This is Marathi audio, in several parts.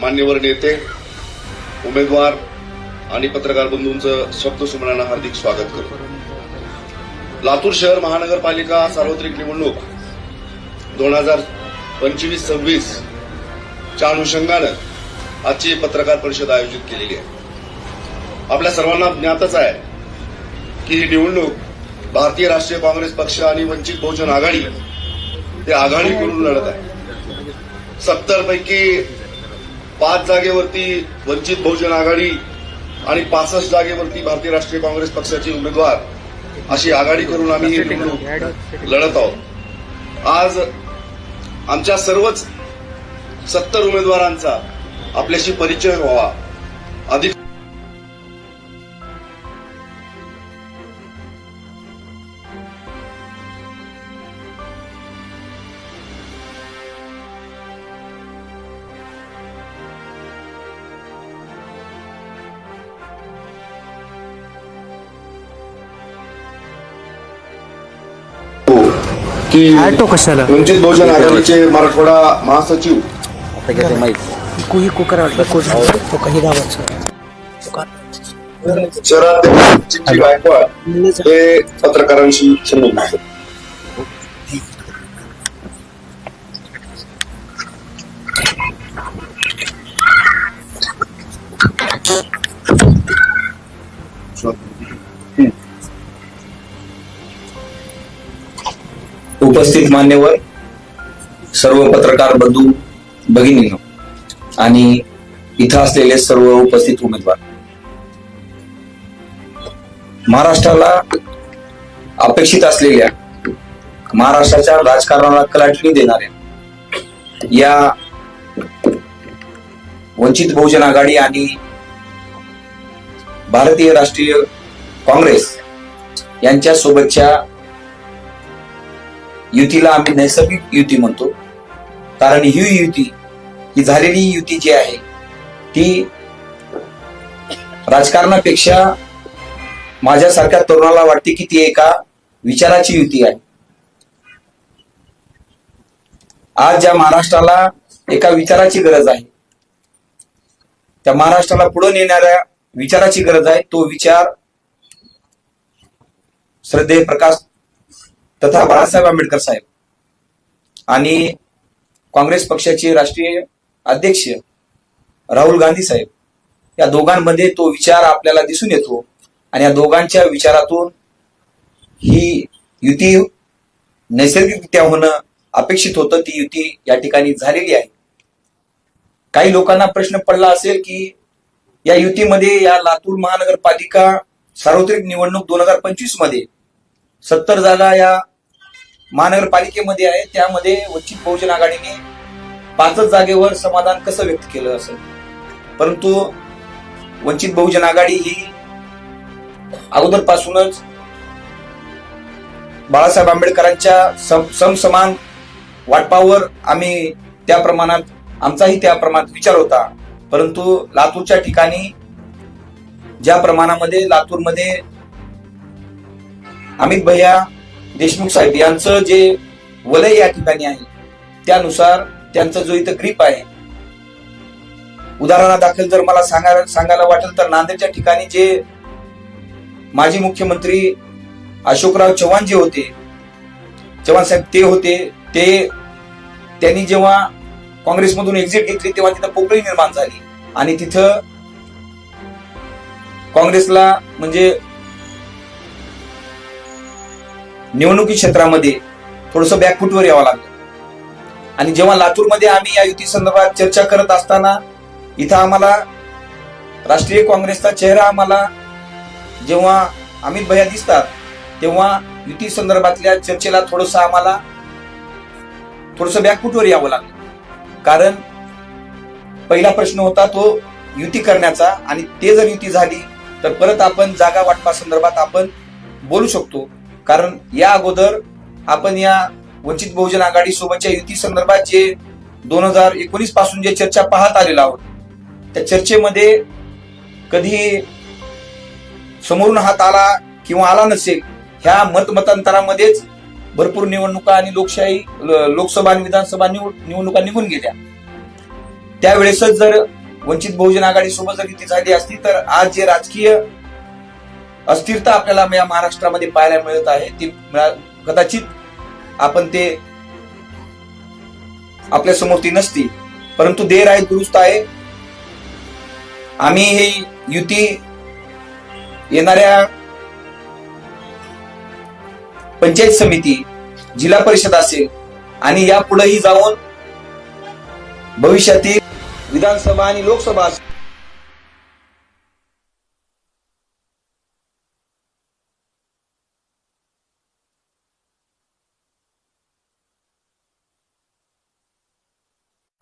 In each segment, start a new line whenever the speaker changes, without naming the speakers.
मान्यवर नेते उमेदवार आणि पत्रकार बंधूंचं शब्दसुमनानं हार्दिक स्वागत करतो. लातूर शहर महानगरपालिका सार्वत्रिक निवडणूक दोन हजार पंचवीस सव्वीस च्या अनुषंगानं आजची पत्रकार परिषद आयोजित केलेली आहे. आपल्या सर्वांना ज्ञातच आहे की ही निवडणूक भारतीय राष्ट्रीय काँग्रेस पक्ष आणि वंचित बहुजन आघाडी ते आघाडी करून लढत आहे. सत्तर पैकी पाच जागेवरती वंचित बहुजन आघाडी आणि पासष्ट जागेवरती भारतीय राष्ट्रीय काँग्रेस पक्षाचे उमेदवार अशी आघाडी करून आम्ही ही निवडणूक लढत आहोत. आज आमच्या सर्वच सत्तर उमेदवारांचा आपल्याशी परिचय व्हावा. अधिक
ऍटो कशाला?
वंचित बहुजन आघाडीचे मराठवाडा महासचिव.
कुही कुकर वाटलं तो काही गावाचं.
शहराध्यक्ष गायकवाड हे पत्रकारांशी संबोधित करतात.
उपस्थित मान्यवर सर्व पत्रकार बंधू भगिनींनो आणि इथं असलेले सर्व उपस्थित उमेदवार. महाराष्ट्राला अपेक्षित असलेल्या महाराष्ट्राच्या राजकारणाला कलाटणी देणाऱ्या या वंचित बहुजन आघाडी आणि भारतीय राष्ट्रीय काँग्रेस यांच्या सोबतच्या युतीला आम्ही नैसर्गिक युती म्हणतो. कारण ही युती ही झालेली युती जी आहे ती राजकारणापेक्षा माझ्यासारख्या तरुणाला वाटते की ती एका विचाराची युती आहे. आज ज्या महाराष्ट्राला एका विचाराची गरज आहे त्या महाराष्ट्राला पुढे नेणाऱ्या विचाराची गरज आहे तो विचार श्रद्धे प्रकाश तथा बाळासाहेब आंबेडकर साहेब. आणि काँग्रेस पक्षाचे राष्ट्रीय अध्यक्ष राहुल गांधी साहेब. या दोघांमध्ये तो विचार आपल्याला दिसून येतो आणि या दोघांच्या विचारातून ही युती नैसर्गिकरित्या होणं अपेक्षित होतं ती युती या ठिकाणी झालेली आहे. काही लोकांना प्रश्न पडला असेल की या युतीमध्ये या लातूर महानगरपालिका सार्वत्रिक निवडणूक दोन हजार पंचवीसमध्ये सत्तर जागा या महानगरपालिकेमध्ये आहे त्यामध्ये वंचित बहुजन आघाडीने पाचच जागेवर समाधान कसं व्यक्त केलं असं? परंतु वंचित बहुजन आघाडी ही अगोदरपासूनच बाळासाहेब आंबेडकरांच्या सम- समसमान वाटपावर आम्ही त्या प्रमाणात आमचाही त्या प्रमाणात विचार होता. परंतु लातूरच्या ठिकाणी ज्या प्रमाणामध्ये लातूरमध्ये अमित भैया देशमुख साहेब यांचं जे वलय या ठिकाणी आहे त्यानुसार त्यांचा जो इथं ग्रीप आहे उदाहरणादाखल जर मला सांगायला सांगायला वाटेल तर नांदेडच्या ठिकाणी जे माजी मुख्यमंत्री अशोकराव चव्हाण जे होते चव्हाण साहेब ते होते ते त्यांनी जेव्हा काँग्रेसमधून एक्झिट घेतली तेव्हा तिथं पोकळी निर्माण झाली. आणि तिथं काँग्रेसला म्हणजे निवडणुकी क्षेत्रामध्ये थोडस बॅकफूटवर यावं लागलं. आणि जेव्हा लातूरमध्ये आम्ही या युती संदर्भात चर्चा करत असताना इथं आम्हाला राष्ट्रीय काँग्रेसचा चेहरा आम्हाला जेव्हा अमित भैया दिसतात तेव्हा युती संदर्भातल्या चर्चेला थोडस आम्हाला थोडस बॅकफूटवर यावं लागलं. कारण पहिला प्रश्न होता तो युती करण्याचा आणि ते जर युती झाली तर परत आपण जागा वाटपा संदर्भात आपण बोलू शकतो. कारण या अगोदर आपण या वंचित बहुजन आघाडी सोबतच्या युती संदर्भात जे दोन हजार एकोणीसपासून जे चर्चा पाहत आलेलो आहोत त्या चर्चेमध्ये कधी समोरून हात आला किंवा आला नसेल ह्या मतमतांतरामध्येच भरपूर निवडणुका आणि लोकशाही लोकसभा आणि विधानसभा निवड- निवडणुका निघून गेल्या. त्यावेळेसच जर वंचित बहुजन आघाडी सोबत जर युती झाली असती तर आज जे राजकीय अस्थिरता आपल्याला या महाराष्ट्रामध्ये पाहायला मिळत आहे. ती कदाचित आपण ते आपल्यासमोर ती नसती. परंतु देर आहे दुरुस्त आहे. आम्ही ही युती येणाऱ्या पंचायत समिती जिल्हा परिषद असेल आणि यापुढेही जाऊन भविष्यातील विधानसभा आणि लोकसभा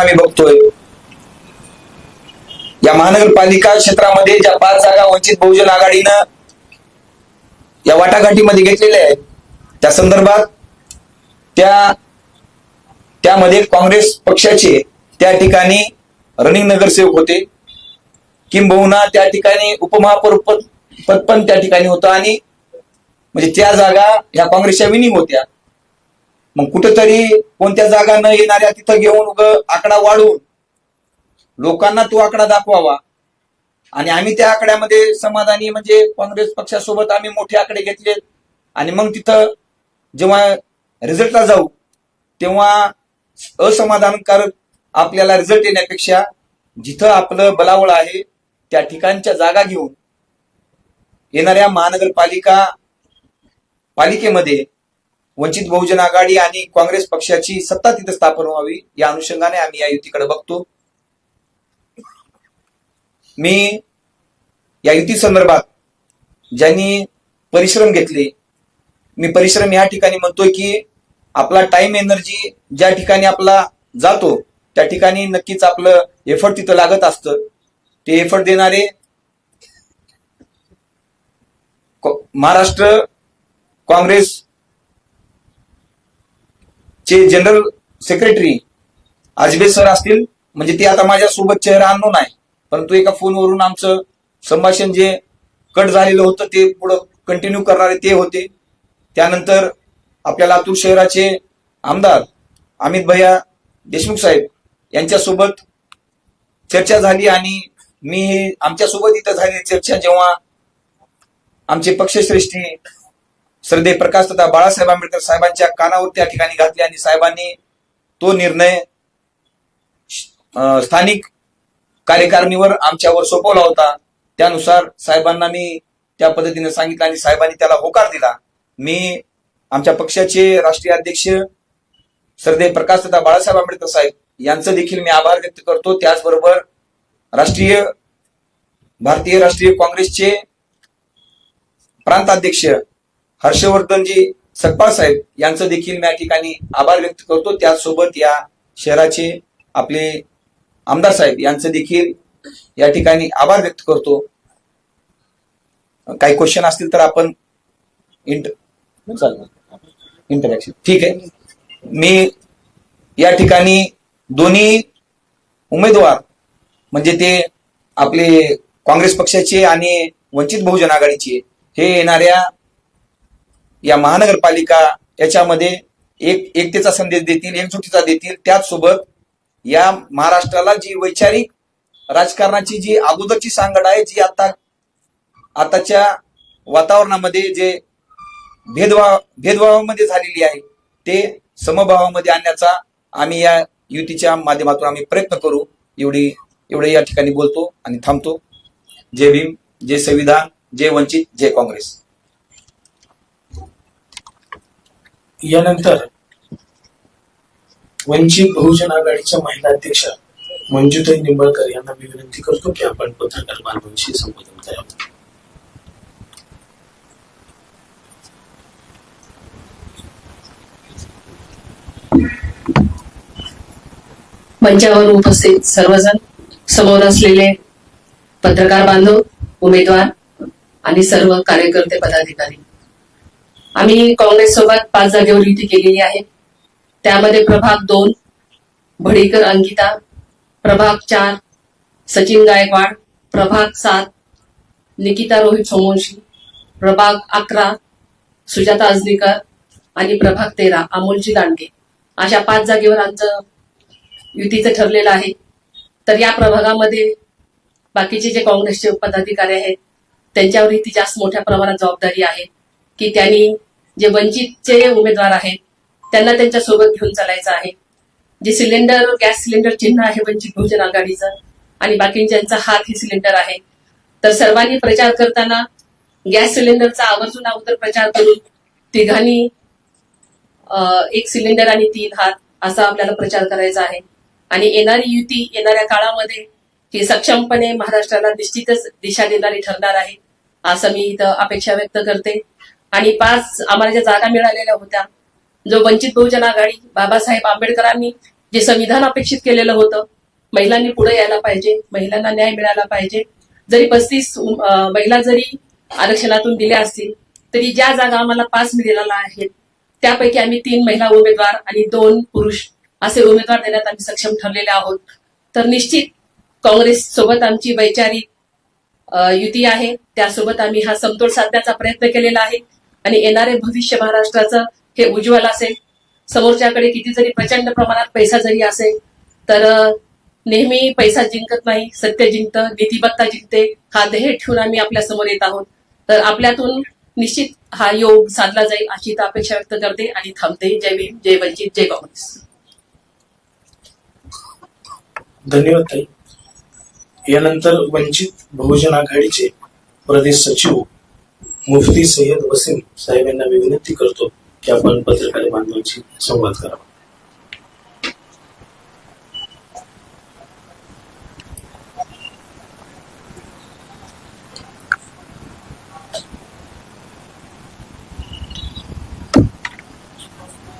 आम्ही बघतोय. या महानगरपालिका क्षेत्रामध्ये ज्या पाच जागा वंचित बहुजन आघाडीनं या वाटाघाटीमध्ये घेतलेल्या आहेत त्या संदर्भात त्या त्यामध्ये काँग्रेस पक्षाचे त्या ठिकाणी रनिंग नगरसेवक होते. किंबहुना त्या ठिकाणी उपमहापौर पद पद पण त्या ठिकाणी होतं आणि म्हणजे त्या जागा ह्या काँग्रेसच्या विनिंग होत्या. मग कुठेतरी कोणत्या जागा न येणाऱ्या तिथं घेऊन उग आकडा वाढवून लोकांना तो आकडा दाखवावा. आणि आम्ही त्या आकड्यामध्ये समाधानी म्हणजे काँग्रेस पक्षासोबत आम्ही मोठे आकडे घेतले. आणि मग तिथं जेव्हा रिझल्टला जाऊ तेव्हा असमाधानकारक आपल्याला रिझल्ट येण्यापेक्षा जिथं आपलं बलावळ आहे त्या ठिकाणच्या जागा घेऊन येणाऱ्या महानगरपालिका पालिकेमध्ये वंचित बहुजन आघाडी आणि काँग्रेस पक्षाची सत्ता तिथे स्थापन व्हावी या अनुषंगाने आम्ही या युतीकडे बघतो. मी या युती संदर्भात ज्यांनी परिश्रम घेतले मी परिश्रम या ठिकाणी म्हणतोय की आपला टाइम एनर्जी ज्या ठिकाणी आपला जातो त्या ठिकाणी नक्कीच आपलं एफर्ट तिथं लागत असतं. ते एफर्ट देणारे महाराष्ट्र काँग्रेस चे जनरल सेक्रेटरी आजबे सर असतील म्हणजे ते आता माझ्या सोबत चेहरा आणून आहे परंतु एका फोनवरून आमचं संभाषण जे कट झालेलं होतं ते पुढं कंटिन्यू करणारे ते होते. त्यानंतर आपल्या लातूर शहराचे आमदार अमित भैया देशमुख साहेब यांच्यासोबत चर्चा झाली आणि मी आमच्यासोबत इथं झालेली चर्चा जेव्हा आमचे पक्षश्रेष्ठी श्रद्धे प्रकाश तथा बाळासाहेब आंबेडकर साहेबांच्या कानावर त्या ठिकाणी घातले आणि साहेबांनी तो निर्णय अं, स्थानिक कार्यकारिणीवर आमच्यावर सोपवला होता. त्यानुसार साहेबांना मी त्या पद्धतीने सांगितलं आणि साहेबांनी त्याला होकार दिला. मी आमच्या पक्षाचे राष्ट्रीय अध्यक्ष श्रद्धे प्रकाश तथा बाळासाहेब आंबेडकर साहेब यांचं देखील मी आभार व्यक्त करतो. त्याचबरोबर राष्ट्रीय भारतीय राष्ट्रीय काँग्रेसचे प्रांताध्यक्ष हर्षवर्धनजी सकपाळ साहेब यांचं देखील मी या ठिकाणी आभार व्यक्त करतो. त्याचसोबत या शहराचे आपले आमदार साहेब यांचं देखील या ठिकाणी आभार व्यक्त करतो. काही क्वेश्चन असतील तर आपण इंटरॅक्शन ठीक आहे. मी या ठिकाणी दोन्ही उमेदवार म्हणजे ते आपले काँग्रेस पक्षाचे आणि वंचित बहुजन आघाडीचे हे येणाऱ्या या महानगरपालिका याच्यामध्ये एक एकतेचा संदेश देतील एकजुटीचा देतील. त्याचसोबत या महाराष्ट्राला जी वैचारिक राजकारणाची जी अगोदरची सांगड आहे जी आता आताच्या वातावरणामध्ये जे भेदभाव भेदभावामध्ये झालेली आहे ते समभावामध्ये आणण्याचा आम्ही या युतीच्या माध्यमातून आम्ही प्रयत्न करू. एवढी एवढे या ठिकाणी बोलतो आणि थांबतो. जय भीम जय संविधान जय वंचित जय काँग्रेस.
यानंतर वंचित बहुजन आघाडीच्या महिला अध्यक्षा मंजुताई निंबाळकर यांना मी विनंती करतो की आपण पत्रकार बांधवांशी संबोधन करावं.
मंचावर उपस्थित सर्वजण समोर असलेले पत्रकार बांधव उमेदवार आणि सर्व कार्यकर्ते पदाधिकारी. आम्ही काँग्रेस सोबत पाच जागेवर युती केलेली आहे. त्यामध्ये प्रभाग दोन भडीकर अंकिता प्रभाग चार सचिन गायकवाड प्रभाग सात निकिता रोहित सोमवंशी प्रभाग अकरा सुजाता अजनीकर आणि प्रभाग तेरा अमोलजी दांडगे अशा पाच जागेवर आमचं युतीचं ठरलेलं आहे. तर या प्रभागामध्ये बाकीचे जे काँग्रेसचे पदाधिकारी आहेत त्यांच्यावरही ती जास्त मोठ्या प्रमाणात जबाबदारी आहे की त्यांनी जे वंचितचे उमेदवार आहेत त्यांना त्यांच्यासोबत घेऊन चालायचं आहे. जे सिलेंडर गॅस सिलेंडर चिन्ह आहे वंचित बहुजन आघाडीचं आणि बाकीच्यांचा हात हे सिलेंडर आहे. तर सर्वांनी प्रचार करताना गॅस सिलेंडरचा आवर्जून अगोदर प्रचार करून तिघांनी एक सिलेंडर आणि तीन हात असा आपल्याला प्रचार करायचा आहे. आणि येणारी युती येणाऱ्या काळामध्ये ही सक्षमपणे महाराष्ट्राला निश्चितच दिशा देणारी ठरणार आहे असं मी इथं अपेक्षा व्यक्त करते. आणि पाच आम्हाला ज्या जागा मिळालेल्या होत्या जो वंचित बहुजन आघाडी बाबासाहेब आंबेडकरांनी जे संविधान अपेक्षित केलेलं होतं महिलांनी पुढे यायला पाहिजे महिलांना न्याय मिळाला पाहिजे. जरी पस्तीस महिला जरी आरक्षणातून दिल्या असतील तरी ज्या जागा आम्हाला पाच मिळालेल्या आहेत त्यापैकी आम्ही तीन महिला उमेदवार आणि दोन पुरुष असे उमेदवार देण्यात आम्ही सक्षम ठरलेले आहोत. तर निश्चित काँग्रेस सोबत आमची वैचारिक युती आहे. त्यासोबत आम्ही हा समतोल साधण्याचा प्रयत्न केलेला आहे. आणि येणारे भविष्य महाराष्ट्राचं हे उज्ज्वल असेल. समोरच्याकडे किती जरी प्रचंड प्रमाणात पैसा जरी असेल तर नेहमी पैसा जिंकत नाही सत्य जिंकतं नीतिबत्ता जिंकते हा ध्येय ठेवून आम्ही आपल्यासमोर येत आहोत. तर आपल्यातून निश्चित हा योग साधला जाईल अशी तर अपेक्षा व्यक्त करते आणि थांबते. जय भीम जय वंचित जय काँग्रेस.
धन्यवाद ताई. यानंतर वंचित बहुजन आघाडीचे प्रदेश सचिव मुफ्ती सय्यद वसीम साहेब यांना मी विनंती करतो की आपण पत्रकार बांधवांशी संवाद करावा.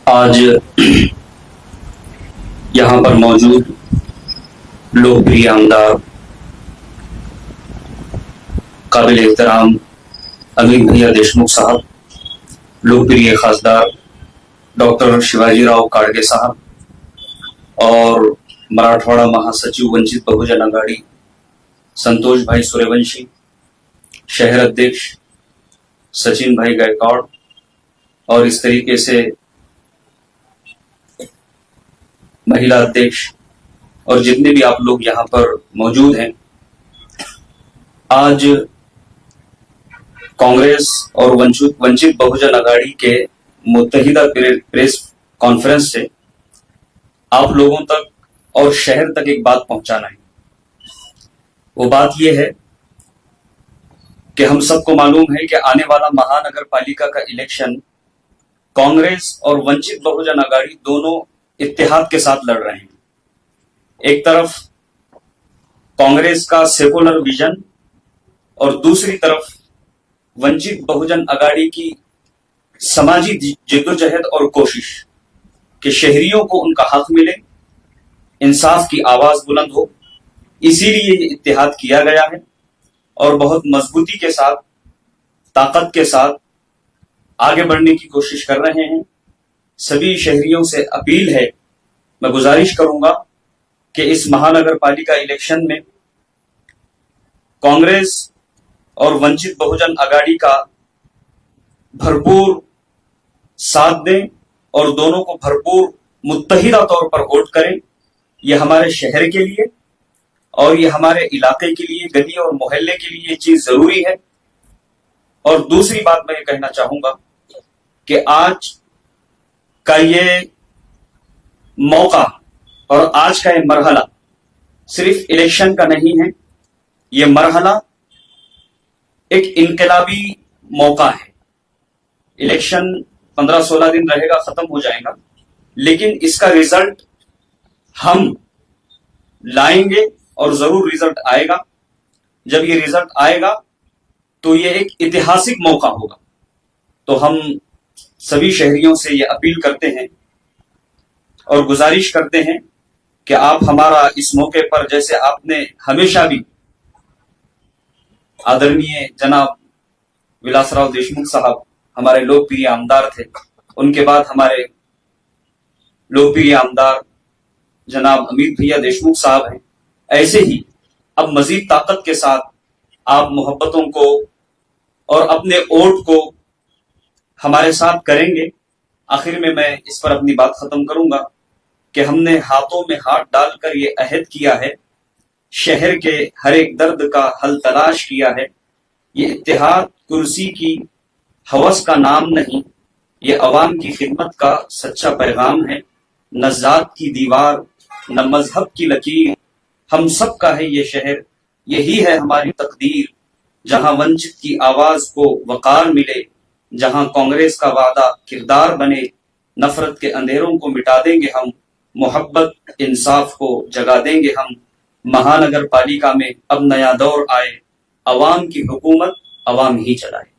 आज यहाँ पर मौजूद लोकप्रिय आमदार काबिल एहतराम अमित भैया देशमुख साहब, लोकप्रिय खासदार डॉक्टर शिवाजीराव काड़गे साहब और मराठवाड़ा महासचिव वंचित बहुजन आघाड़ी संतोष भाई सूर्यवंशी, शहर अध्यक्ष सचिन भाई गायकवाड़ और इस तरीके से महिला अध्यक्ष और जितने भी आप लोग यहाँ पर मौजूद हैं, आज कांग्रेस और वंचित बहुजन आघाड़ी के मुतहिदा प्रेस कॉन्फ्रेंस से आप लोगों तक और शहर तक एक बात पहुंचाना है। वो बात यह है कि हम सबको मालूम है कि आने वाला महानगर पालिका का इलेक्शन कांग्रेस और वंचित बहुजन आघाड़ी दोनों इतिहाद के साथ लड़ रहे हैं। एक तरफ़ कांग्रेस का सेकुलर विजन और दूसरी तरफ़ वंचित बहुजन अगाड़ी की समाजी जिदोजहद और कोशिश कि शहरियों को उनका हक मिले, इंसाफ की आवाज़ बुलंद हो। इसीलिए ये इत्तेहाद किया गया है और बहुत मजबूती के साथ, ताकत के साथ आगे बढ़ने की कोशिश कर रहे हैं। सभी शहरियों से अपील है, मैं गुजारिश करूँगा कि इस महानगर पालिका इलेक्शन में कांग्रेस और वंचित बहुजन अगाड़ी का भरपूर साथ दें और दोनों को भरपूर मुत्तहिदा तौर पर वोट करें। ये हमारे शहर के लिए और ये हमारे इलाके के लिए, गली और मोहल्ले के लिए ये चीज़ ज़रूरी है। और दूसरी बात मैं ये कहना चाहूँगा कि आज का ये मौका और आज का ये मरहला सिर्फ़ इलेक्शन का नहीं है, ये मरहला एक इनकलाबी मौका है। इलेक्शन पंद्रह सोलह दिन रहेगा, खत्म हो जाएगा। लेकिन इसका रिज़ल्ट हम लाएँगे और ज़रूर रिज़ल्ट आएगा। जब ये रिज़ल्ट आएगा तो ये एक ऐतिहासिक मौका होगा। तो हम सभी शहरियों से ये अपील करते हैं और गुजारिश करते हैं कि आप हमारा इस मौके पर, जैसे आपने हमेशा भी आदरणीय जनाब विलासराव देशमुख साहब, हमारे लोकप्रिय आमदार थे। उनके बाद हमारे लोकप्रिय आमदार जनाब अमित भैया देशमुख साहब हैं। ऐसे ही अब मजीद ताकत के साथ आप मोहब्बतों को और अपने वोट को हमारे साथ करेंगे। आखिर में मैं इस पर अपनी बात खत्म करूँगा कि हमने हाथों में हाथ डालकर ये अहद किया है शहर के हर एक दर्द का हल तलाश किया है। ये इतिहाद कुर्सी की हवस का नाम नहीं ये अवाम की खिदमत का सच्चा पैगाम है। न जात की दीवार, न मज़हब की लकीर, हम सब का है ये शहर। यही है हमारी तकदीर, जहाँ वंचित की आवाज़ को वकार मिले, जहाँ कांग्रेस का वादा किरदार बने, नफरत के अंधेरों को मिटा देंगे हम, मोहब्बत, इंसाफ को जगा देंगे हम महानगर पालिका में अब नया दौर आए। अवाम की हुकूमत अवाम ही चलाए।